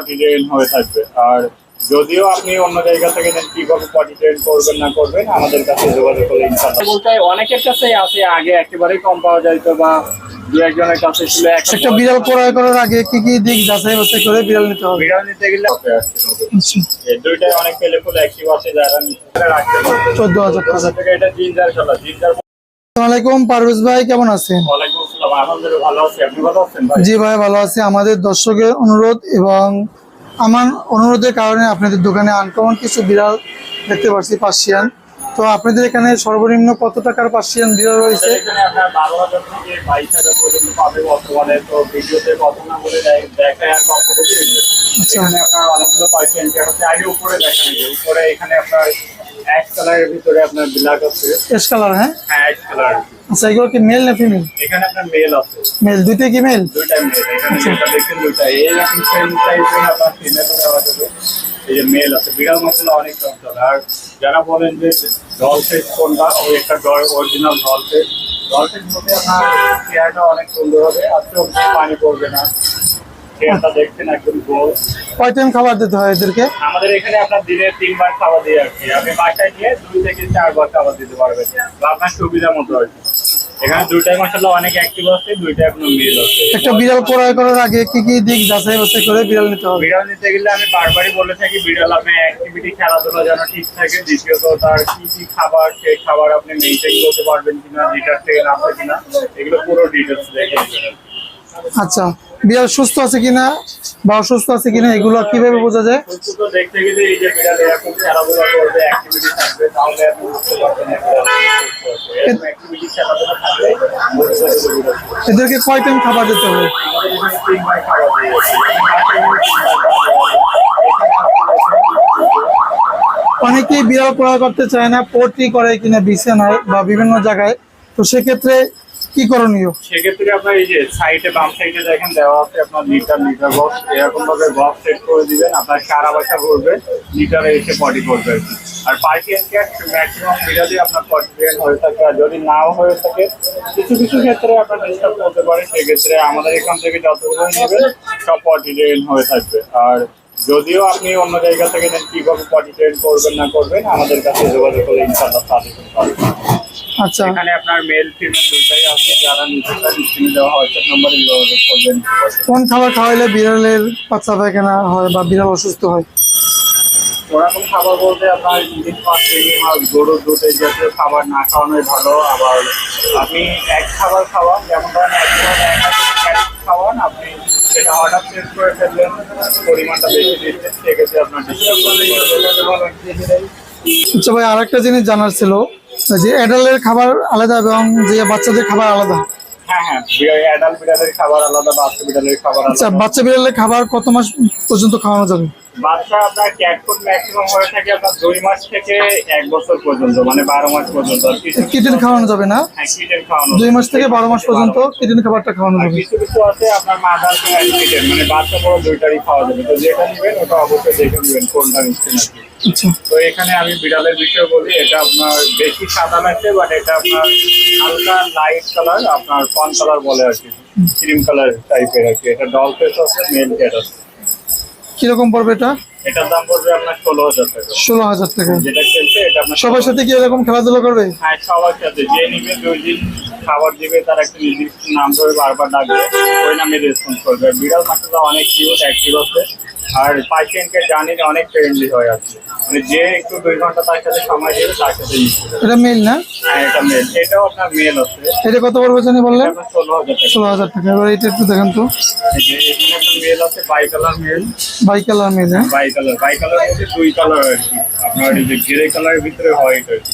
Potty train হয়ে থাকবে। আর যদিও আপনি অন্য জায়গা থেকে নেন কীভাবে পটি ট্রেন করবেন না করবেন আমাদের কাছে যোগাযোগ করলে ইনশাল্লাহ বলতে অনেকের কাছেই আছে আগে একেবারেই কম পাওয়া যাইতো বা কাছে একটা বিড়াল ক্রয় করার আগে কি কি দিক যাচাই বাছাই করে বিড়াল নিতে হবে? বিড়াল নিতে গেলে। আচ্ছা, এই দুইটাই অনেক পেলে ফুল অ্যাক্টিভ আছে যারা রাখতে পারবে। চোদ্দ হাজার টাকা। এটা জিঞ্জার খেলা জিঞ্জার আসসালামু পারভেজ ভাই কেমন আছেন? জি ভাই ভালো আছি। আমাদের দর্শকের অনুরোধ এবং আমার অনুরোধের কারণে আপনাদের দোকানে আনকমন কিছু বিড়াল দেখতে পাচ্ছি পার্সিয়ান। তো আপনাদের এখানে সর্বনিম্ন কত টাকার পার্সিয়ান বিড়াল রয়েছে? আচ্ছা। দেখানো এক কালারের ভিতরে আপনার ব্ল্যাক আছে। এস কালার হ্যাঁ? হ্যাঁ কালার আচ্ছা এগুলো কি মেল না ফিমেল এখানে আপনার মেল আছে। মেল দুইটাই কি মেল দুইটা মেল এখানে যেটা দেখছেন দুইটা। এই এখন সেম টাইপের আপনার ফিমেল দেওয়া যাবে এই যে মেল আছে। বিড়াল মশলা অনেক চঞ্চল আর যারা বলেন যে ডল ফেস কোনটা ওই একটা doll original doll face doll face মধ্যে আপনার চেয়ারটা অনেক সুন্দর হবে। আর চোখ পানি পড়বে না। দেখছেন একদম গোল। কয় টাইম খাবার দিতে হয় এদেরকে? আমাদের এখানে আপনার দিনে তিনবার খাবার দিয়ে রাখছি আপনি বাসায় গিয়ে দুই থেকে চারবার খাবার দিতে পারবেন। আপনার সুবিধা মতো আর কি। এখানে দুইটাই অনেক অ্যাক্টিভ আছে মেল একটা বিড়াল ক্রয় করার আগে কি কি দিক যাচাই বাছাই করে বিড়াল নিতে হবে? বিড়াল নিতে গেলে আমি বারবারই বলে থাকি বিড়াল আপনার অ্যাক্টিভিটি খেলাধুলা যেন ঠিক থাকে। দ্বিতীয়ত তার কি কি খাবার সেই খাবার আপনি করতে পারবেন কিনা লিটার থেকে কিনা এগুলো পুরো দেখে। আচ্ছা। বিড়াল সুস্থ আছে কিনা, বা অসুস্থ আছে কিনা, এগুলো কীভাবে বোঝা যায়। এদেরকে কয় টাইম খাবার দিতে হবে অনেকেই বিড়াল ক্রয় করতে চায় না পোট্রি করে কিনা, বিছানায় বা বিভিন্ন জায়গায় তো সেক্ষেত্রে কি করণীয়? সেক্ষেত্রে আপনার এই যে সাইডে বাম সাইডে দেখেন দেওয়া আছে আপনার লিটার লিটার বক্স এরকম ভাবে বক্স সেট করে দিবেন, আপনার সারা বাসা করবে লিটারে এসে পটি করবে আর কি। আর পার্টিয়ান ক্যাট ম্যাক্সিমাম বিড়ালই আপনার পটি হয়ে থাকে। আর যদি নাও হয়ে থাকে, কিছু কিছু ক্ষেত্রে আপনার ডিস্টার্ব করতে পারে। সেক্ষেত্রে আমাদের এখান থেকে যতগুলো নেবেন, সব পটি ট্রেন হয়ে থাকবে। আর যদিও আপনি অন্য জায়গা থেকে নেন, কীভাবে পটি ট্রেন করবেন, না করবেন, আমাদের কাছে যোগাযোগ করে ইনশাল্লাহ সাজেশন আচ্ছা। এখানে আপনার মেল ফিমেল দুটাই আছে যারা নিতে চান স্ক্রিনে দেওয়া হোয়াটসঅ্যাপ নম্বরে যোগাযোগ করবেন কোন খাবার খাওয়াইলে বিড়ালের বাচ্চা পায়খানা হয় বা বিড়াল অসুস্থ হয়? ওরকম খাবার বলতে আপনার ইলিশ মাছ চিংড়ি মাছ গরুর দুধ এই জাতীয় খাবার না খাওয়ানোই ভালো। আবার আপনি এক খাবার খাওয়ান যেমন ধরেন এক খাওয়ান আপনি সেটা হঠাৎ চেঞ্জ করে ফেললেন পরিমাণটা বেশি দিচ্ছেন সেক্ষেত্রে আপনার ডিস্টার্ব আচ্ছা ভাই আরেকটা জিনিস জানার ছিল। যে অ্যাডাল্টের খাবার আলাদা এবং যে বাচ্চাদের খাবার আলাদা। হ্যাঁ অ্যাডাল্ট বিড়ালের খাবার আলাদা বাচ্চা বিড়ালের খাবার আচ্ছা বাচ্চা বিড়ালের খাবার কত মাস পর্যন্ত খাওয়ানো যাবে? বাচ্চা আপনার ম্যাক্সিমাম হয়ে থাকে আপনার দুই মাস থেকে এক বছর পর্যন্ত মানে বারো মাস পর্যন্ত। কিটেন খাওয়ানো যাবে না? হ্যাঁ কিটেন খাওয়ানো দুই মাস থেকে বারো মাস পর্যন্ত কিটেন খাবারটা খাওয়ানো যাবে। কিছু কিছু আছে আপনার মাদার কিটেন মানে বাচ্চা বড় দুইটারই খাওয়া যাবে। তো যেটা নেবেন ওটা অবশ্যই দেখে নেবেন কোনটা নিচ্ছেন আর আচ্ছা। তো এখানে আমি বিড়ালের বিষয়ে বলি এটা আপনার বেশি সাদা লাগছে বাট এটা আপনার হালকা লাইট কালার আপনার কালার বলে আর কি। ক্রিম কালার টাইপের আর কি। এটা ডল ফেস আছে মেল ক্যাট আছে। কীরকম পড়বে এটা? এটার দাম পড়বে আপনার ষোলো হাজার টাকা। ষোলো হাজার টাকা। যেটা খেলছে এটা আপনার সবার সাথে কি এরকম খেলাধুলা করবে? হ্যাঁ সবার সাথে। যে নিবে দুই দিন খাবার দিবে তার একটা নির্দিষ্ট নাম ধরে বারবার ডাকবে। ওই নামে রেসপন্স করবে। বিড়াল মাছটা অনেক কিউট অ্যাক্টিভ আছে। আর পাইসেন্টকে জানি যে অনেক ফ্রেন্ডলি হয় আর কি মানে যে একটু দুই ঘণ্টা তার সাথে সময় দেবে তার সাথে এটা মেল না? হ্যাঁ এটা মেল এটাও আপনার মেল আছে। এটা কত পড়বে জানি বললেন? ষোলো হাজার টাকা। ষোলো হাজার টাকা। এবার এটা একটু দেখেন তো। মেল আছে bi colour male bi colour male হ্যাঁ বাই কালার বাই কালার মধ্যে দুই কালার আর কি। আপনার এই যে গ্রে কালারের ভিতরে হোয়াইট আর কি।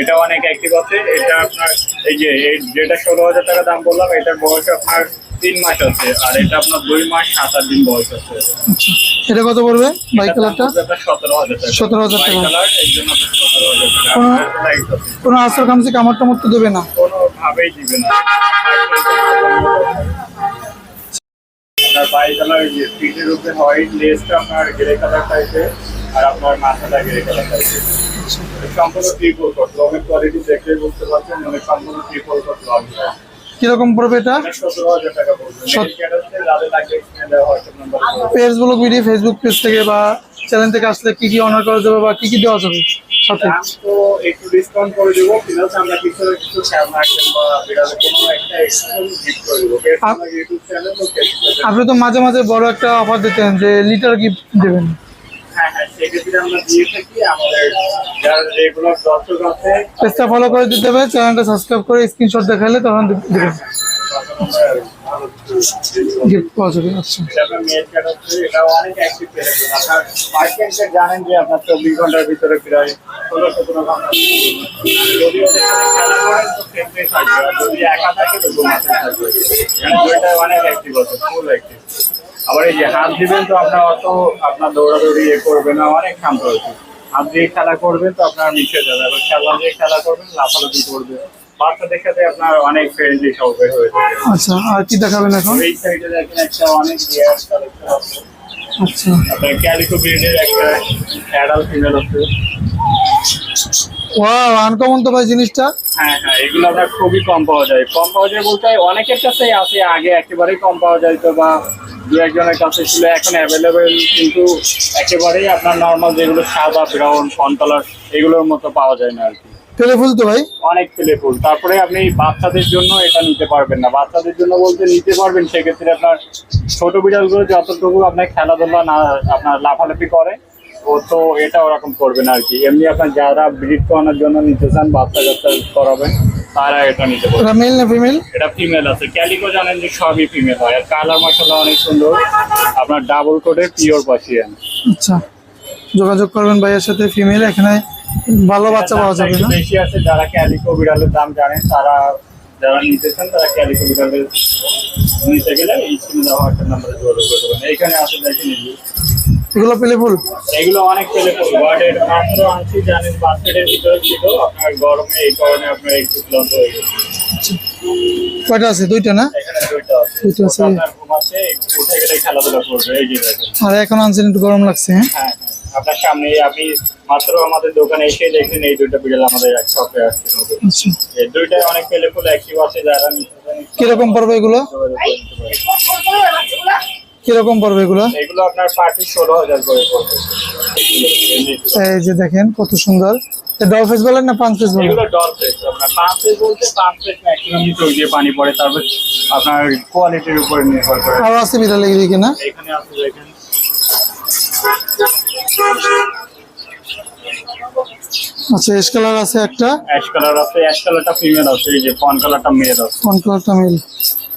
এটা অনেক অ্যাক্টিভ আছে। এটা আপনার এই যে যেটা ষোলো হাজার টাকা দাম বললাম এটার বয়স আপনার তিন মাস আছে। আর এটা আপনার দুই মাস সাত আট দিন বয়স আছে। আচ্ছা। এটা কত পড়বে বাই কালারটা? সতেরো হাজার টাকা। 17,000 টাকা। বাই কালারের জন্য আপনার সতেরো হাজার টাকা। কোনো- কোনো আসর কামসি কামার টামার তো দেবে না। বাই কালার পিঠের উপরে হোয়াইট লেসটা আপনার গ্রে কালার টাইপের আর আপনার মাথাটা গ্রে কালার টাইপের সম্পূর্ণ ট্রিপল কট লংয়ের কোয়ালিটি দেখলে বুঝতে পারছেন মানে সম্পূর্ণ ট্রিপল কট লং কীরকম পড়বে এটা? Page blog video Facebook page থেকে বা চ্যানেল থেকে আসলে কি কি অনার করা যাবে বা কি কি দেওয়া যাবে? সাথে। তো একটু ডিসকাউন্ট করে দেবো। প্লাস আমরা কিছু কিছু খেলনা আইটেম বা বিড়ালে কোনো একটা এক্সট্রা গিফট করে দেবো। আপ- ইউটিউব চ্যানেল তো Facebook আপনি তো মাঝে মাঝে বড় একটা অফার দিতেন যে লিটার গিফট দেবেন। সেক্ষেত্রে আমরা দিয়ে থাকি। আমাদের যারা রেগুলার দর্শক আছে পেজটা ফলো করে দিতে হবে চ্যানেলটা সাবস্ক্রাইব করে স্ক্রিনশট দেখালে তখন দেবেন গিফট পাওয়া যাবে আচ্ছা। জানেন যে আপনার চব্বিশ ঘণ্টার ভিতরে প্রায় ঘণ্টা। যদি একা থাকে তো ঘুমাতে থাকবে। দুইটা অনেক অ্যাক্টিভ আছে ফুল অ্যাক্টিভ আবার এই যে হাত দিবেন তো আপনার অত আপনার দৌড়াদৌড়ি ইয়ে করবে না অনেক শান্ত আছে হাত দিয়ে খেলা করবেন তো আপনার মিশে যাবে আবার খেলা দিয়ে খেলা করবেন লাফালাফি করবে বাচ্চাদের সাথে আপনার অনেক ফ্রেন্ডলি হয়ে থাকে আচ্ছা আর কি দেখাবেন এখন? এই সাইডে দেখেন একটা অনেক রেয়ার কালেকশন আছে। আচ্ছা। আপনার ক্যালিকো ব্রিডের একটা অ্যাডাল্ট ফিমেল আছে। ওয়াও আনকমন তো ভাই জিনিসটা? হ্যাঁ হ্যাঁ এগুলো আপনার খুবই কম পাওয়া যায়। কম পাওয়া যায় বলতে অনেকের কাছেই আছে আগে একেবারেই কম পাওয়া যায় তো বা দু একজনের কাছে ছিল এখন অ্যাভেলেবেল কিন্তু একেবারেই আপনার নর্মাল যেগুলো সাদা ব্রাউন ফন কালার এগুলোর মতো পাওয়া যায় না আর কি। টেলিফুল তো ভাই? অনেক প্লেফুল তারপরে আপনি বাচ্চাদের জন্য এটা নিতে পারবেন না। বাচ্চাদের জন্য বলতে নিতে পারবেন সেক্ষেত্রে আপনার ছোট বিড়ালগুলো যতটুকু আপনার খেলাধুলা না আপনার লাফালাফি করে ও তো এটা ওরকম করবে না আর কি। এমনি আপনার যারা ব্রিড করানোর জন্য নিতে চান বাচ্চা কাচ্চা করাবেন। তারা এটা নিতে পারবে এটা মেল না ফিমেল এটা ফিমেল আছে। ক্যালিকো জানেন যে সবই ফিমেল হয়। আর কালার মশলা অনেক সুন্দর। আপনার ডাবল কোটের পিওর পাশিয়ান আচ্ছা। যোগাযোগ করবেন ভাইয়ের সাথে ফিমেল এখানে ভালো বাচ্চা পাওয়া যাবে না? বেশি আছে যারা ক্যালিকো বিড়ালের দাম জানেন তারা যারা নিতে চান তারা ক্যালিকো বিড়ালের নিতে গেলে এই স্ক্রিনে দেওয়া একটা নাম্বারে যোগাযোগ করতে পারেন এইখানে আছে দেখেন। এগুলো পেলেফুল এগুলো অনেক পেলে বাটের মাত্র আনছি জানেন বাস্কেটের ভিতরে ছিল। আপনার গরমে এই কারণে আপনার একটু ক্লান্ত হয়ে গেছে। কয়টা আছে? দুইটা না? এখানে দুইটা আছে। দুইটা আছে। আপনার ঘুমাচ্ছে একটু উঠে গেলে খেলাধুলা করবে। এই যে আর এখন আনছেন একটু গরম লাগছে হ্যাঁ? হ্যাঁ হ্যাঁ। আপনার সামনে আপনি মাত্র আমাদের দোকানে এসে দেখলেন এই দুইটা বিড়াল আমাদের এক শপে আসছে। আচ্ছা। এই দুইটাই অনেক পেলে ফুল। অ্যাক্টিভ আছে যারা কীরকম পড়বে এগুলো? কীরকম পড়বে এগুলো? এগুলো আপনার পার্টি ষোলো হাজার করে পড়বে। এই যে দেখেন কত সুন্দর। ডল ফেস বলেন না পাঁচ ফেস বলেন? এগুলো ডল ফেস আপনার পাঁচ ফেস বলতে পাঁচ ফেস ম্যাক্সিমাম চোখ দিয়ে পানি পড়ে তারপর আপনার কোয়ালিটির উপরে নির্ভর করে। আরও আছে বিড়াল এদিকে না? এখানে আপনি দেখেন। আচ্ছা এস কালার আছে একটা? অ্যাশ কালার আছে অ্যাশ কালারটা ফিমেল আছে এই যে ফন কালারটা মেল আছে। ফোন কালারটা মিল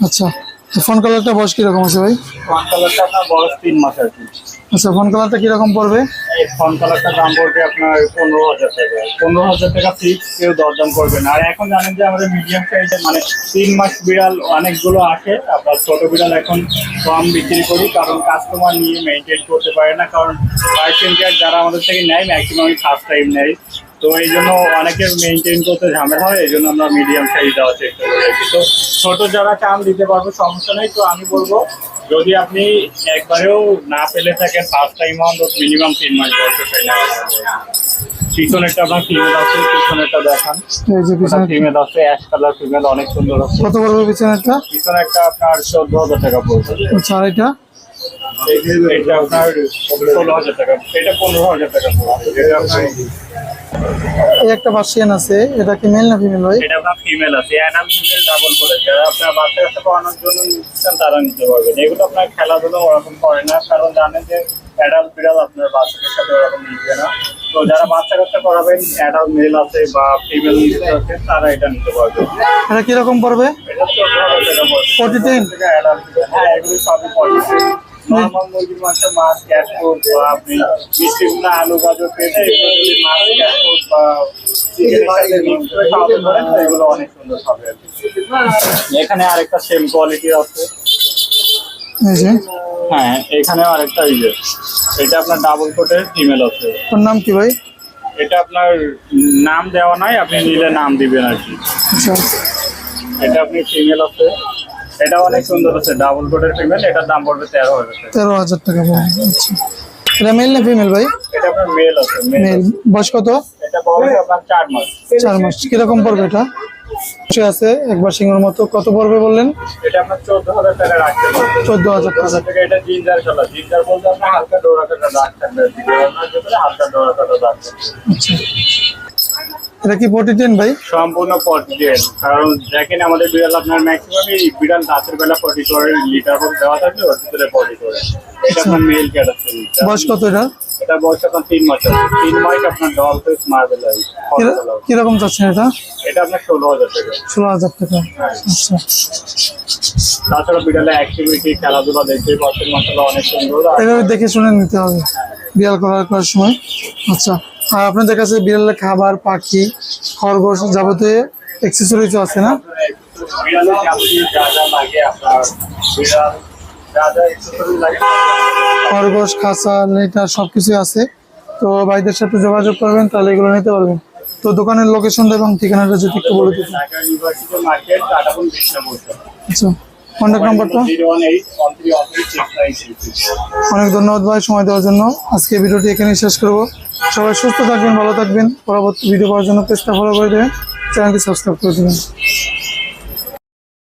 আচ্ছা। ফোন কালারটা বয়স কীরকম আছে ভাই? ফন কালারটা আপনার বয়স তিন মাস আর কি। আচ্ছা ফোন কালারটা কীরকম পড়বে? ফন কালারটা দাম পড়বে আপনার পনেরো হাজার টাকা। পনেরো হাজার টাকা ফিক্স কেউ দরদাম করবে না। আর এখন জানেন যে আমাদের মিডিয়াম সাইজের মানে তিন মাস বিড়াল অনেকগুলো আসে। আপনার ছোট বিড়াল এখন কম বিক্রি করি কারণ কাস্টমার নিয়ে মেনটেন করতে পারে না। কারণ পার্সেন্ট যারা আমাদের থেকে নেয় ম্যাক্সিমাম ফার্স্ট টাইম নেয় তো এই জন্য অনেকের মেনটেন করতে ঝামেলা হয় এই জন্য আমরা মিডিয়াম সাইজ দেওয়ার চেষ্টা করে রাখি তো ছোট যারা চান দিতে পারব সমস্যা নেই। তো আমি বলব যদি আপনি একবারেও না পেলে থাকেন ফার্স্ট টাইম অন্তত মিনিমাম তিন মাস বয়সে পিছনেরটা আপনার ফিমেল আছে পিছনেরটা দেখান। এই যে পিছনে ফিমেল আছে অ্যাশ কালার ফিমেল অনেক সুন্দর আছে। কত পড়বে পিছনেরটা? পিছনে একটা আপনার চোদ্দ হাজার টাকা পড়বে। আচ্ছা এটা? এটা আপনার ষোলো হাজার টাকা। এটা পনেরো হাজার টাকা। এটা আপনার এই একটা পার্সিয়ান আছে এটা কি মেল না ফিমেল ভাই? এটা আপনার ফিমেল আছে। অ্যাডাল্ট ফিমেল ডাবল করে যারা আপনার বাচ্চা কাচ্চা পড়ানোর জন্য নিচ্ছেন তারা নিতে পারবেন। এগুলো আপনার খেলাধুলো ওরকম করে না কারণ জানেন যে অ্যাডাল্ট বিড়াল আপনার বাচ্চাদের সাথে ওরকম নিবে না। তো যারা বাচ্চা কাচ্চা করাবেন অ্যাডাল্ট মেল আছে বা ফিমেল আছে তারা এটা নিতে পারবে। এটা কীরকম পড়বে? বিড়াল। হ্যাঁ এগুলো সবই পড়বে নর্মাল মুরগির মাংস মাছ ক্যাটফুড বা আপনি মিষ্টি আলু গাজর পেটে এগুলো যদি মাছ বা এগুলো অনেক সুন্দর হবে। এখানে আরেকটা সেম কোয়ালিটির আছে। হ্যাঁ এখানে আরেকটা এই যে। এটা আপনার ডাবল কোটের ফিমেল আছে ওর নাম কি ভাই? এটা আপনার নাম দেওয়া নাই আপনি নিলে নাম দিবেন আর কি। আচ্ছা। এটা আপনি ফিমেল আছে এটা অনেক সুন্দর আছে ডাবল কোটের ফিমেল এটার দাম পড়বে তেরো হাজার তেরো হাজার টাকা পড়বে আচ্ছা। এটা মেল না ফিমেল ভাই? এটা আপনার মেল আছে মেল বয়স কত? এটা আপনার চার মাস। চার মাস। কীরকম পড়বে এটা? আছে একবার সিংহের মতো। কত পড়বে বললেন? এটা আপনার চোদ্দ হাজার টাকা রাখতে পারবেন চোদ্দ হাজার টাকা। হাজার টাকা এটা জিঞ্জার কালার জিঞ্জার বলতে আপনার হালকা ডোরা কাটা হালকা ডোরা কাটা আচ্ছা। এটা কি ফোর্টি ভাই? সম্পূর্ণ পটিজেন কারণ দেখেন আমাদের বিড়াল আপনার ম্যাক্সিমামই বিড়াল রাতের বেলা পটি করে লিটার বল দেওয়া থাকলে ওর ভিতরে পটি করে এটা আপনার মেল ক্যাট আছে বয়স কত এটা? এটা বয়স আপনার তিন মাস আছে তিন মাস আপনার ডল ফেস মার্বেল কিরা- কীরকম চাচ্ছেন এটা? এটা আপনার ষোলো হাজার টাকা। ষোলো হাজার টাকা। আচ্ছা। তাছাড়া বিড়ালে অ্যাক্টিভিটি খেলাধুলা দেখতে পাচ্ছেন মশলা অনেক সুন্দর। এভাবে দেখে শুনে নিতে হবে। বিড়াল করার করার সময়। আচ্ছা। আর আপনাদের কাছে বিড়ালের খাবার, পাখি, খরগোশ যাবতীয় এক্সেসরিজ আছে না? খরগোশ খাঁচা লেটার সব কিছুই আছে। তো ভাইদের সাথে যোগাযোগ করবেন, তাহলে এগুলো নিতে পারবেন। তো দোকানের লোকেশনটা এবং ঠিকানাটা যদি একটু বলে দিতেন। আচ্ছা। কন্ট্যাক্ট নাম্বারটা অনেক ধন্যবাদ ভাই সময় দেওয়ার জন্য। আজকে ভিডিওটি এখানেই শেষ করব। সবাই সুস্থ থাকবেন, ভালো থাকবেন। পরবর্তী ভিডিও পাওয়ার জন্য পেজটা ফলো করে দেবেন। চ্যানেলটি সাবস্ক্রাইব করে দেবেন।